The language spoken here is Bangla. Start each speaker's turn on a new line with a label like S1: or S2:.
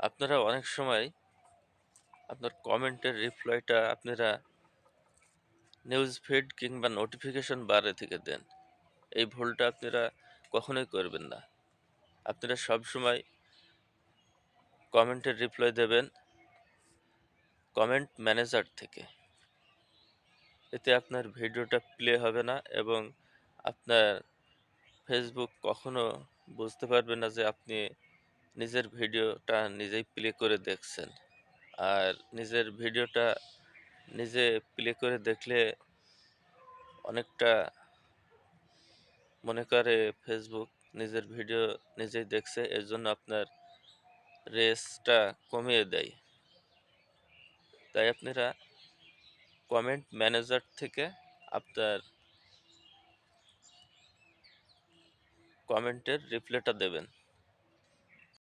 S1: আপনারা অনেক সময় আপনার কমেন্টের রিপ্লাইটা আপনারা নিউজ ফিড কিংবা নোটিফিকেশন বারে থেকে দেন। এই ভুলটা আপনারা কখনোই করবেন না। আপনারা সবসময় কমেন্টের রিপ্লাই দেবেন কমেন্ট ম্যানেজার থেকে। এতে আপনার ভিডিওটা প্লে হবে না এবং আপনার ফেসবুক কখনো বুঝতে পারবে না যে আপনি নিজের ভিডিওটা নিজেই প্লে করে দেখছেন। আর নিজের ভিডিওটা নিজে প্লে করে দেখলে অনেকটা মনে করে ফেসবুক নিজের ভিডিও নিজেই দেখছে, এর জন্য আপনার রেসটা কমিয়ে দেয়। তাই আপনারা কমেন্ট ম্যানেজার থেকে আপনার কমেন্টের রিপ্লাইটা দেবেন।